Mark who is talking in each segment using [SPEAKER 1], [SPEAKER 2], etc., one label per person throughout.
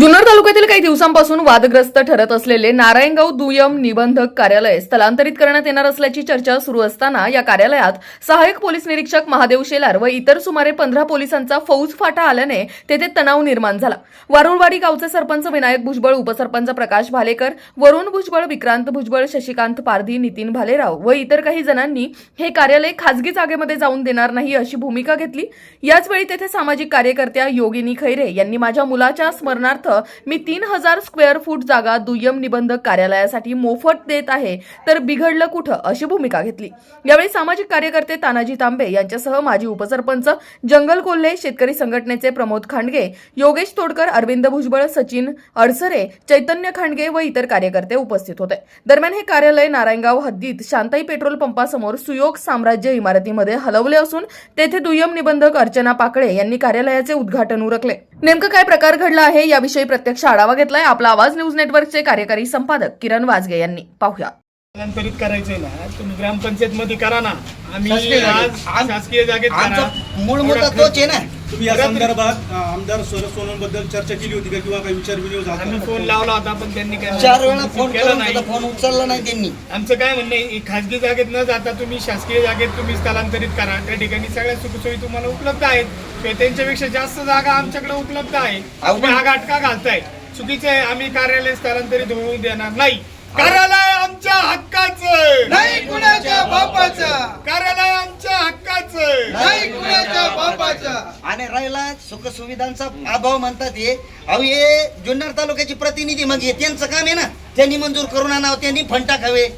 [SPEAKER 1] जुन्नर तालुक्यातील काही दिवसांपासून वादग्रस्त ठरत असलेले नारायणगाव दुय्यम निबंधक कार्यालय स्थलांतरित करण्यात येणार असल्याची चर्चा सुरू असताना या कार्यालयात सहाय्यक पोलीस निरीक्षक महादेव शेलार व इतर सुमारे पंधरा पोलिसांचा फौज फाटा आल्याने तेथे तणाव निर्माण झाला. वारुळवाडी गावचे सरपंच विनायक भुजबळ उपसरपंच प्रकाश भालेकर वरुण भुजबळ विक्रांत भुजबळ शशिकांत पारधी नितीन भालेराव व इतर काही जणांनी हे कार्यालय खासगी जागेमध्ये जाऊन देणार नाही अशी भूमिका घेतली. याचवेळी तेथे सामाजिक कार्यकर्त्या योगिनी खैरे यांनी माझ्या मुलाच्या स्मरणार्थ मी तीन हजार स्क्वेअर फूट जागा दुय्यम निबंधक कार्यालयासाठी मोफत देत आहे. तर बिघडलं कुठं अशी भूमिका घेतली. यावेळी सामाजिक कार्यकर्ते तानाजी तांबे यांच्यासह माजी उपसरपंच जंगल कोल्हे शेतकरी संघटनेचे प्रमोद खांडगे योगेश तोडकर अरविंद भुजबळ सचिन अडसरे चैतन्य खांडगे व इतर कार्यकर्ते उपस्थित होते. दरम्यान हे कार्यालय नारायणगाव हद्दीत शांताई पेट्रोल पंपासमोर सुयोग साम्राज्य इमारतीमध्ये हलवले असून तेथे दुय्यम निबंधक अर्चना पाकळे यांनी कार्यालयाचे उद्घाटन उरकले. नेमकं काय प्रकार घडला आहे याविषयी प्रत्यक्ष आढावा घेतलाय. आपला आवाज न्यूज नेटवर्कचे कार्यकारी संपादक किरण वाजगे यांनी. पाहूया.
[SPEAKER 2] स्थलांतरित करायचंय ना तुम्ही ग्रामपंचायत मध्ये करा ना. आम्ही
[SPEAKER 3] शासकीय जागेत.
[SPEAKER 2] आज
[SPEAKER 3] आम-
[SPEAKER 2] शासकीय जागेत करा.
[SPEAKER 3] आमचा मूळ मुद्दा तोच आहे ना.
[SPEAKER 4] तुम्ही या संदर्भात अ, आमदार शरद सोनवणबद्दल चर्चा केली होती का किंवा काही विचार विनिमय झाला
[SPEAKER 2] आम्ही
[SPEAKER 4] होता?
[SPEAKER 2] फोन लावला होता पण त्यांनी काय
[SPEAKER 3] चार वेळा फोन
[SPEAKER 2] केलं
[SPEAKER 3] करून
[SPEAKER 2] नाही.
[SPEAKER 3] सुद्धा फोन उचलला नाही त्यांनी.
[SPEAKER 2] आमचं काय म्हणणं आहे ही खाजगी जागेत न जाता तुम्ही शासकीय जागेत तुम्ही स्थलांतरित करा. त्या ठिकाणी सगळ्या सुखसोयी तुम्हाला उपलब्ध आहेत. किंवा त्यांच्यापेक्षा जास्त जागा आमच्याकडे उपलब्ध आहे.
[SPEAKER 3] अहो,
[SPEAKER 2] तुम्ही हा घाटका घालताय. चुकीचं आहे आम्ही कार्यालय स्थलांतरित होऊ देणार नाही. कार्यालय आमच्या हक्काचं.
[SPEAKER 5] नाही कुणाच्या बापाचा.
[SPEAKER 2] कार्यालय आमच्या हक्काचं.
[SPEAKER 5] नाही कुणाच्या बापाचा.
[SPEAKER 3] आणि राहिला सुखसुविधांचा अभाव म्हणतात हे. अहो हे जुन्नर तालुक्याचे प्रतिनिधी मग हे त्यांचं काम आहे ना. त्यांनी मंजूर करून आणावं त्यांनी फंड टाकावे.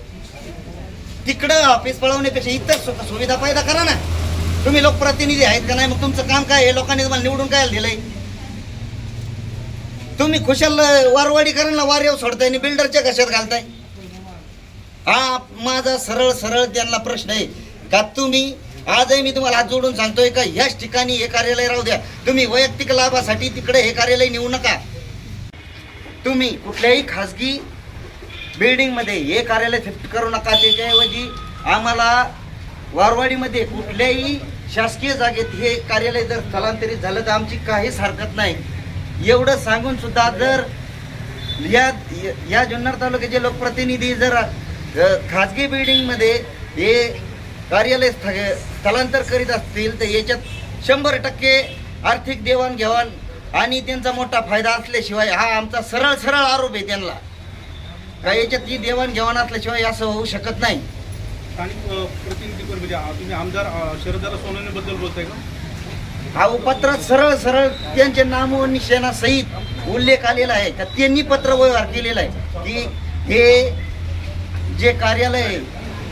[SPEAKER 3] तिकडं ऑफिस पळवण्यापेक्षा इतर सुख सुविधा पैदा करा ना. तुम्ही लोकप्रतिनिधी आहेत का नाही? मग तुमचं काम काय आहे? लोकांनी तुम्हाला निवडून काय दिलंय? तुम्ही खुशाल वारवाडी करायला वार सोडताय आणि बिल्डरच्या कशात घालताय? हा माझा सरळ सरळ त्यांना प्रश्न आहे. का तुम्ही आजही मी तुम्हाला हात जोडून सांगतोय का याच ठिकाणी हे कार्यालय राहू द्या. तुम्ही वैयक्तिक लाभासाठी तिकडे हे कार्यालय नेऊ नका. तुम्ही कुठल्याही खाजगी बिल्डिंगमध्ये हे कार्यालय शिफ्ट करू नका. त्याच्याऐवजी आम्हाला वारवाडीमध्ये कुठल्याही शासकीय जागेत हे कार्यालय जर स्थलांतरित झालं तर आमची काहीच हरकत नाही. एवढं सांगून सुद्धा जर या या जुन्नर तालुक्याचे लोकप्रतिनिधी जर खाजगी बिल्डिंगमध्ये हे कार्यालय स्थ- स्थलांतर करीत असतील तर याच्यात शंभर टक्के आर्थिक देवाणघेवाण आणि त्यांचा मोठा फायदा असल्याशिवाय हा आमचा सरळ सरळ आरोप आहे त्यांना. का याच्यात ती देवाणघेवाण असल्याशिवाय असं होऊ शकत नाही.
[SPEAKER 4] स्थानिक प्रतिनिधी म्हणजे तुम्ही आमदार अ, शरददादा सोनवणेबद्दल बोलताय का?
[SPEAKER 3] हा पत्रात सरळ सरळ त्यांच्या नाम व निशाणासहित उल्लेख आलेला आहे. का त्यांनी पत्र व्यवहार केलेला आहे की हे जे कार्यालय आहे,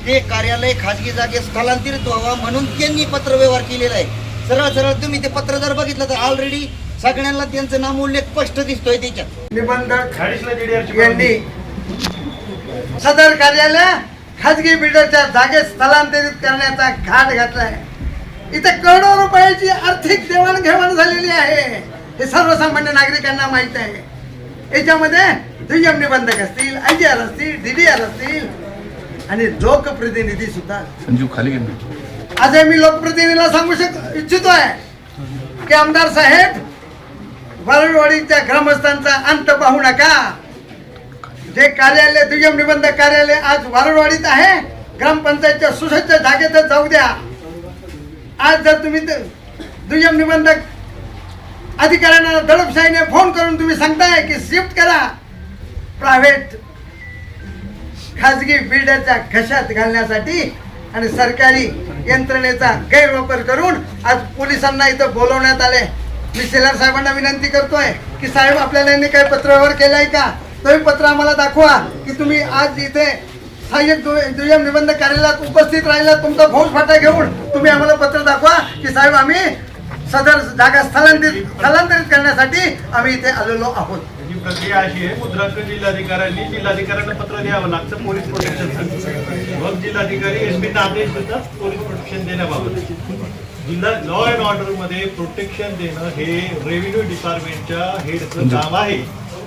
[SPEAKER 3] ते कार्यालय खाजगी जागेत स्थलांतरित व्हावं म्हणून त्यांनी पत्र व्यवहार केलेला आहे. सरळ सरळ तुम्ही ते पत्र जर बघितलं तर ऑलरेडी सगळ्यांना त्यांचं नाम उल्लेख स्पष्ट दिसतोय त्याच्यात.
[SPEAKER 5] निबंधक यांनी सदर कार्यालय खाजगी बिल्डरच्या जागेत स्थलांतरित करण्याचा घाट घातलाय. इथे करोडो रुपयाची आर्थिक देवाणघेवाण झालेली आहे. हे सर्वसामान्य नागरिकांना माहीत आहे. याच्यामध्ये दुय्यम निबंधक असतील आय जी आर असतील डी डी आर असतील आणि लोकप्रतिनिधी सुद्धा.
[SPEAKER 6] संजीव खाली गेला
[SPEAKER 5] आज मी लोकप्रतिनिधीला सांगू शक इच्छितोय की आमदार साहेब वरळवाडीच्या ग्रामस्थांचा अंत पाहू नका. जे कार्यालय दुय्यम निबंधक कार्यालय आज वारळवाडीत आहे ग्रामपंचायतच्या सुसज्ज जागेतच जाऊ द्या. आज जर तुम्ही दुय्यम निबंधक अधिकाऱ्यांना दडपशाहीने फोन करून तुम्ही सांगताय की शिफ्ट करा. प्रायव्हेट खाजगी बिल्डरच्या घशात घालण्यासाठी आणि सरकारी यंत्रणेचा गैरवापर करून आज पोलिसांना इथं बोलवण्यात आले. मी सेलर साहेबांना विनंती करतोय की साहेब आपल्याला यांनी काही पत्रव्यवहार केलाय का? तोही पत्र आम्हाला दाखवा की तुम्ही आज इथे सहाय्यक दुय्यम निबंध कार्यालयात उपस्थित राहिला तुमचा फौज फाटा घेऊन तुम्ही आम्हाला पत्र दाखवा की साहेब आम्ही सदर जागा स्थलांतरित स्थलांतरित करण्यासाठी आम्ही इथे आलेलो आहोत.
[SPEAKER 4] ही प्रक्रिया अशी आहे मुद्रांक जिल्हाधिकाऱ्यांनी जिल्हाधिकाऱ्यांना पत्र द्यावं लागतं पोलीस प्रोटेक्शन मग जिल्हाधिकारी एस पीचा आदेश देतात पोलीस प्रोटेक्शन देण्याबाबत. जिल्हा लॉ अँड ऑर्डरमध्ये प्रोटेक्शन देणं हे रेव्हेन्यू डिपार्टमेंटच्या हेडचं काम आहे.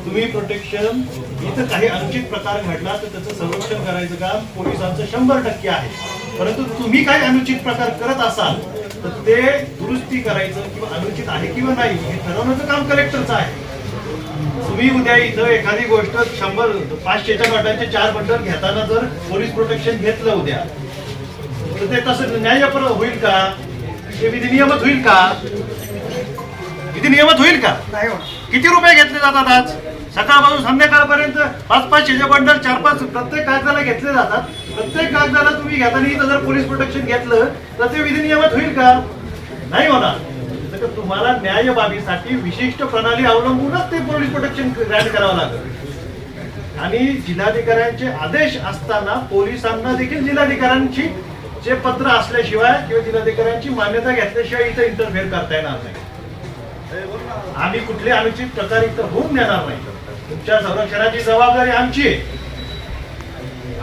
[SPEAKER 4] तुम्ही प्रोटेक्शन इथं काही अनुचित प्रकार घडला तर त्याचं संरक्षण करायचं काम पोलिसांचं शंभर टक्के आहे. परंतु तुम्ही काही अनुचित प्रकार करत असाल तर ते दुरुस्ती करायचं किंवा अनुचित आहे किंवा नाही हे ठरवण्याचं काम कलेक्टरचं आहे. तुम्ही उद्या इथं एखादी गोष्ट शंभर पाचशेच्या नोटांचे चार बंडल घेताना जर पोलीस प्रोटेक्शन घेतलं उद्या तर ते तसं न्यायपर होईल का? ते विधिनियमत होईल का? विधिनियमत होईल का. किती रुपये घेतले जातात आज? सकाळपासून संध्याकाळपर्यंत पाच पाचशेचे बंडल चार पाच प्रत्येक कागदाला घेतले जातात. प्रत्येक कागदाला तुम्ही घेताना इथं जर पोलीस प्रोटेक्शन घेतलं तर ते विधिनियमात होईल का? नाही होणार. तर तुम्हाला न्याय बाबीसाठी विशिष्ट प्रणाली अवलंबूनच ते पोलीस प्रोटेक्शन ग्रँट करावं लागेल. आणि जिल्हाधिकाऱ्यांचे आदेश असताना पोलिसांना देखील जिल्हाधिकाऱ्यांची जे पत्र असल्याशिवाय किंवा जिल्हाधिकाऱ्यांची मान्यता घेतल्याशिवाय इथं इंटरफेअर करता येणार नाही. आम्ही कुठले अनुचित प्रकार इथं होऊन देणार नाही. तुमच्या संरक्षणाची जबाबदारी आमची. आहे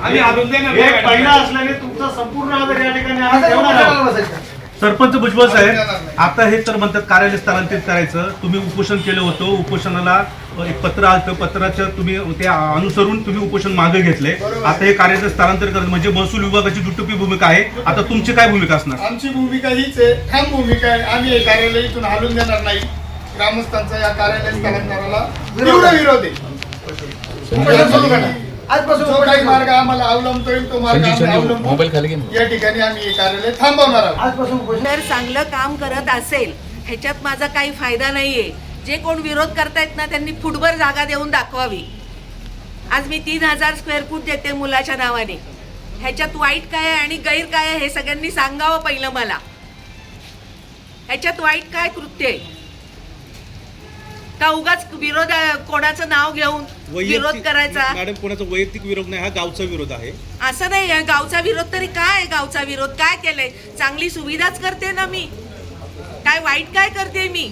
[SPEAKER 2] आम्ही आणून देणार नाही,
[SPEAKER 4] एक
[SPEAKER 2] मॅडम.
[SPEAKER 4] पहिला असल्याने तुमचा संपूर्ण आधार या ठिकाणी आम्ही
[SPEAKER 5] आता
[SPEAKER 4] ठेवणार
[SPEAKER 5] उपोषणाला
[SPEAKER 4] आहोत.
[SPEAKER 5] बसायचं.
[SPEAKER 6] सरपंच भुजबळ साहेब आता हे तर म्हणतात कार्यालय स्थलांतरित करायचं. तुम्ही उपोषण केलं होतं. उपोषणाला एक पत्र आलं. पत्राचं तुम्ही ते अनुसरून तुम्ही उपोषण मागे घेतले. आता हे कार्यालय स्थलांतर करायचं म्हणजे महसूल विभागाची दुटुपी भूमिका आहे. आता तुमची काय भूमिका असणार?
[SPEAKER 2] आमची भूमिका हीच आहे. ठाम भूमिका आहे. आम्ही हे कार्यालय इथून हलून देणार नाही. ग्रामस्थांचा या कार्यालय स्थलांतराला तीव्र विरोध. आहे उपोषण सुरू करा.
[SPEAKER 5] आजपासून
[SPEAKER 2] जो काही
[SPEAKER 5] उपोषण
[SPEAKER 2] मार्ग आम्हाला अवलंबता येईल तो मार्ग आम्ही अवलंबून या ठिकाणी आम्ही हे कार्यालय थांबवणार आहोत.
[SPEAKER 5] आजपासून उपोषण.
[SPEAKER 7] जर चांगलं काम करत असेल ह्याच्यात माझा काही फायदा नाहीये. जे कोण विरोध करतायत ना त्यांनी फुटभर जागा देऊन दाखवावी. आज मी तीन हजार स्क्वेअर फूट देते मुलाच्या नावाने. ह्याच्यात वाईट काय आहे आणि गैर काय आहे हे सगळ्यांनी सांगावं पहिलं मला. ह्याच्यात वाईट काय कृत्य आहे? का उगाच विरोध कोणाचं नाव घेऊन विरोध करायचा?
[SPEAKER 8] मॅडम कोणाचा वैयक्तिक विरोध नाही हा गावचा विरोध आहे.
[SPEAKER 7] असं नाही. गावचा विरोध तरी काय आहे? गावचा विरोध काय केलंय? चांगली सुविधाच करते ना मी. काय वाईट काय करते मी?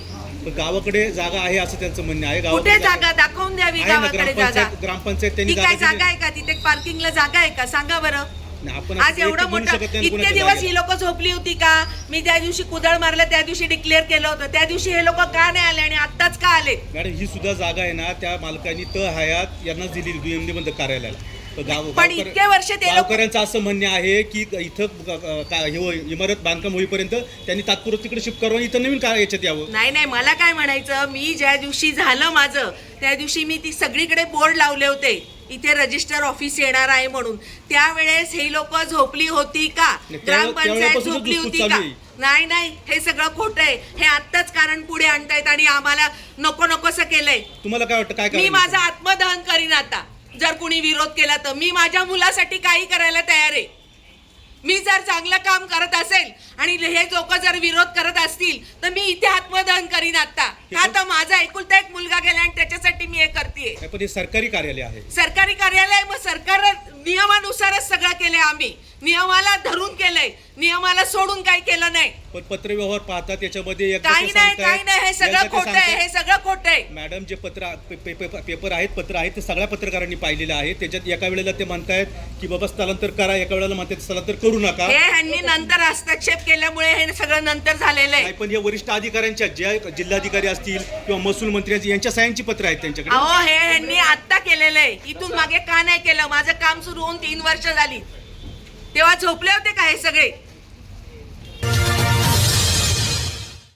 [SPEAKER 8] गावाकडे जागा आहे असं त्यांचं म्हणणं आहे.
[SPEAKER 7] कुठे जागा दाखवून द्यावी गावाकडे जागा.
[SPEAKER 8] ग्रामपंचायत- त्यांनी
[SPEAKER 7] काय
[SPEAKER 8] जागा
[SPEAKER 7] आहे. का? तिथे पार्किंगला जागा आहे का? सांगा बरं.
[SPEAKER 8] आपण
[SPEAKER 7] आज एवढं मोठं इतके दिवस. ही लोक झोपली होती का? मी त्या दिवशी कुदळ मारलं त्या दिवशी डिक्लेअर केलं होतं. त्या दिवशी हे लोक का नाही आले आणि आत्ताच का आले?
[SPEAKER 8] मॅडम ही सुद्धा जागा आहे ना त्या मालकांनी त हयात यांना दिली दुय्यमनी बंद कार्यालयाला.
[SPEAKER 7] पण इतके वर्ष ते
[SPEAKER 8] गावकऱ्यांचं असं म्हणणं आहे की इथं हे इमारत बांधकाम होईपर्यंत त्यांनी तात्पुरतं तिकडे शिफ्ट करावं इथं नवीन काय याच्यात यावं?
[SPEAKER 7] नाही नाही मला काय म्हणायचं मी ज्या दिवशी झालं माझं त्या दिवशी मी ती सगळीकडे बोर्ड लावले होते. इथे रजिस्टर ऑफिस येणार आहे म्हणून. त्यावेळेस हे लोक झोपली होती का? ग्रामपंचायत झोपली होती का. नाही नाही हे सगळं खोटं आहे. हे आत्ताच कारण पुढे आणतायत आणि आम्हाला नको नकोसं केलंय.
[SPEAKER 8] तुम्हाला काय वाटतं? काय
[SPEAKER 7] मी माझं आत्मदहन करीन आता. जर कुणी विरोध केला तर. मी माझ्या मुलासाठी काही करायला तयार आहे. मी जर चांगलं काम करत असेल आणि हे लोक जर विरोध करत असतील तर मी इथे आत्मदहन करीन आता. का तर माझा एकुलता एक मुलगा गेला आणि त्याच्यासाठी मी हे करते
[SPEAKER 8] सरकारी कार्यालय आहे.
[SPEAKER 7] सरकारी कार्यालय मग सरकार नियमानुसारच सगळं केलंय आम्ही. नियमाला धरून केलंय. नियमाला सोडून काही केलं नाही.
[SPEAKER 8] पण पत्रव्यवहार पाहतात त्याच्यामध्ये
[SPEAKER 7] काही नाही काही नाही हे सगळं खोटं आहे. हे सगळं खोटं आहे.
[SPEAKER 8] मॅडम जे पत्र पेपर आहेत पत्र आहेत ते सगळ्या पत्रकारांनी पाहिलेले आहे त्याच्यात एका वेळेला ते म्हणतायत की बाबा स्थलांतर करा. एका वेळेला म्हणतात स्थलांतर करू नका.
[SPEAKER 7] हे ह्यांनी नंतर हस्तक्षेप केल्यामुळे हे सगळं नंतर झालेलं आहे.
[SPEAKER 8] पण या वरिष्ठ अधिकाऱ्यांच्या ज्या जिल्हाधिकारी असतील किंवा महसूल मंत्र्यांची यांच्या सह्यांची पत्र आहेत त्यांच्याकडे.
[SPEAKER 7] अहो हे ह्यांनी आत्ता केलेलं आहे. इथून मागे का नाही केलं? माझं काम सुरू होऊन तीन वर्ष झाली. तेव्हा झोपले होते का हे सगळे?